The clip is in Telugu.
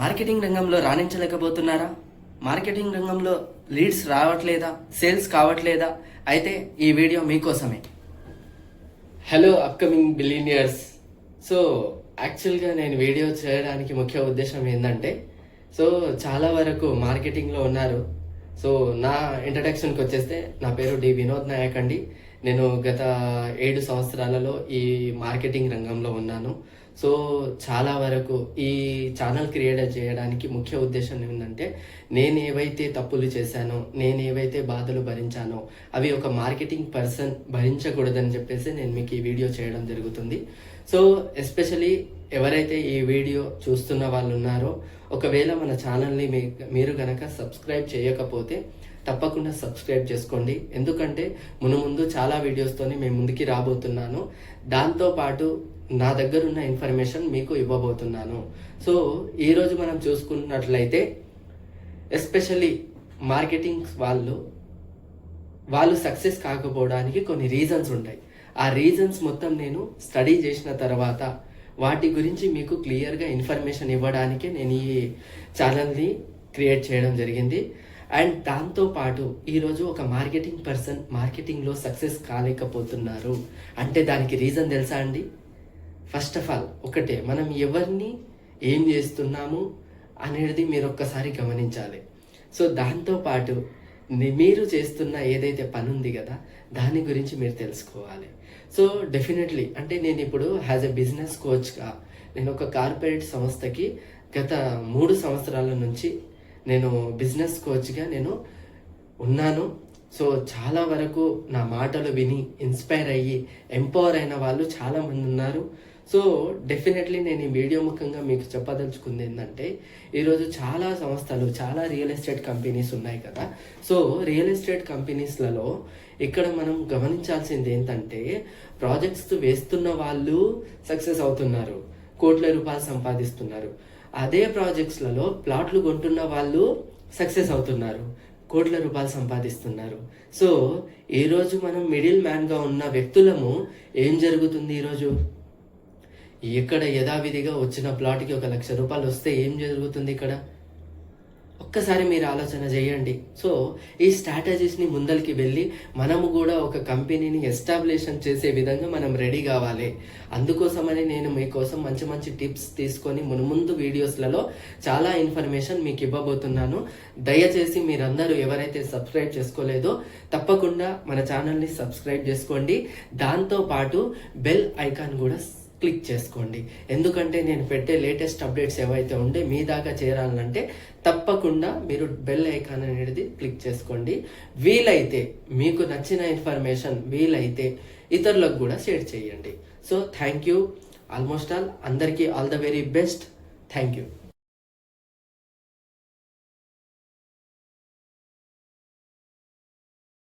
మార్కెటింగ్ రంగంలో రాణించలేకపోతున్నారా? మార్కెటింగ్ రంగంలో లీడ్స్ రావట్లేదా? సేల్స్ కావట్లేదా? అయితే ఈ వీడియో మీకోసమే. హలో అప్కమింగ్ బిలీనియర్స్ సో యాక్చువల్గా నేను వీడియో చేయడానికి ముఖ్య ఉద్దేశం ఏంటంటే సో చాలా వరకు మార్కెటింగ్లో ఉన్నారు. సో నా ఇంట్రడక్షన్కి వచ్చేస్తే నా పేరు డి వినోద్ నాయక్ అండి. నేను గత ఏడు సంవత్సరాలలో ఈ మార్కెటింగ్ రంగంలో ఉన్నాను. సో చాలా వరకు ఈ ఛానల్ క్రియేట్ చేయడానికి ముఖ్య ఉద్దేశం ఏంటంటే నేను ఏవైతే తప్పులు చేశానో నేను ఏవైతే బాధలు భరించానో అవి ఒక మార్కెటింగ్ పర్సన్ భరించకూడదని చెప్పేసి నేను మీకు ఈ వీడియో చేయడం జరుగుతుంది. సో ఎస్పెషలీ ఎవరైతే ఈ వీడియో చూస్తున్న వాళ్ళు ఉన్నారో ఒకవేళ మన ఛానల్ని మీ మీరు కనుక సబ్స్క్రైబ్ చేయకపోతే తప్పకుండా సబ్స్క్రైబ్ చేసుకోండి. ఎందుకంటే మును ముందు చాలా వీడియోస్తోని మేము ముందుకి రాబోతున్నాను. దాంతోపాటు నా దగ్గర ఉన్న ఇన్ఫర్మేషన్ మీకు ఇవ్వబోతున్నాను. సో ఈరోజు మనం చూసుకున్నట్లయితే ఎస్పెషల్లీ మార్కెటింగ్ వాళ్ళు వాళ్ళు సక్సెస్ కాకపోవడానికి కొన్ని రీజన్స్ ఉంటాయి. ఆ రీజన్స్ మొత్తం నేను స్టడీ చేసిన తర్వాత వాటి గురించి మీకు క్లియర్గా ఇన్ఫర్మేషన్ ఇవ్వడానికే నేను ఈ ఛానల్ని క్రియేట్ చేయడం జరిగింది. అండ్ దాంతోపాటు ఈరోజు ఒక మార్కెటింగ్ పర్సన్ మార్కెటింగ్లో సక్సెస్ కాలేకపోతున్నారు. అంటే దానికి రీజన్ తెలుసా అండి? ఫస్ట్ ఆఫ్ ఆల్ ఒకటే మనం ఎవరిని ఏం చేస్తున్నాము అనేది మీరు ఒక్కసారి గమనించాలి. సో దాంతోపాటు మీరు చేస్తున్న ఏదైతే పని ఉంది కదా దాని గురించి మీరు తెలుసుకోవాలి. సో డెఫినెట్లీ అంటే నేను ఇప్పుడు యాజ్ ఎ బిజినెస్ కోచ్గా నేను ఒక కార్పొరేట్ సంస్థకి గత మూడు సంవత్సరాల నుంచి నేను బిజినెస్ కోచ్గా నేను ఉన్నాను. సో చాలా వరకు నా మాటలు విని ఇన్స్పైర్ అయ్యి ఎంపవర్ అయిన వాళ్ళు చాలా మంది ఉన్నారు. సో డెఫినెట్లీ నేను ఈ వీడియో ముఖంగా మీకు చెప్పదలుచుకుంది ఏంటంటే ఈరోజు చాలా సంస్థలు చాలా రియల్ ఎస్టేట్ కంపెనీస్ ఉన్నాయి కదా. సో రియల్ ఎస్టేట్ కంపెనీస్లలో ఇక్కడ మనం గమనించాల్సింది ఏంటంటే ప్రాజెక్ట్స్ వేస్తున్న వాళ్ళు సక్సెస్ అవుతున్నారు. కోట్ల రూపాయలు సంపాదిస్తున్నారు. అదే ప్రాజెక్ట్స్లలో ప్లాట్లు కొంటున్న వాళ్ళు సక్సెస్ అవుతున్నారు కోట్ల రూపాయలు సంపాదిస్తున్నారు. సో ఈరోజు మనం మిడిల్ మ్యాన్గా ఉన్న వ్యక్తులము ఏం జరుగుతుంది ఈరోజు ఇక్కడ యథావిధిగా వచ్చిన ప్లాట్కి ఒక లక్ష రూపాయలు వస్తే ఏం జరుగుతుంది ఇక్కడ? ఒక్కసారి మీరు ఆలోచన చేయండి. సో ఈ స్ట్రాటజీస్ని ముందరికి వెళ్ళి మనము కూడా ఒక కంపెనీని ఎస్టాబ్లిషన్ చేసే విధంగా మనం రెడీ కావాలి. అందుకోసమని నేను మీకోసం మంచి మంచి టిప్స్ తీసుకొని మునుముందు వీడియోస్లలో చాలా ఇన్ఫర్మేషన్ మీకు ఇవ్వబోతున్నాను. దయచేసి మీరందరూ ఎవరైతే సబ్స్క్రైబ్ చేసుకోలేదో తప్పకుండా మన ఛానల్ని సబ్స్క్రైబ్ చేసుకోండి. దాంతో పాటు బెల్ ఐకాన్ కూడా క్లిక్ చేసుకోండి. ఎందుకంటే నేను పెట్టే లేటెస్ట్ అప్డేట్స్ ఏవైతే ఉంటే మీ దాకా చేరాలంటే తప్పకుండా మీరు బెల్ ఐకాన్ అనేది క్లిక్ చేసుకోండి. వీలైతే మీకు నచ్చిన ఇన్ఫర్మేషన్ వీలైతే ఇతరులకు కూడా షేర్ చేయండి. So thank you almost all అందరికీ all the very best thank you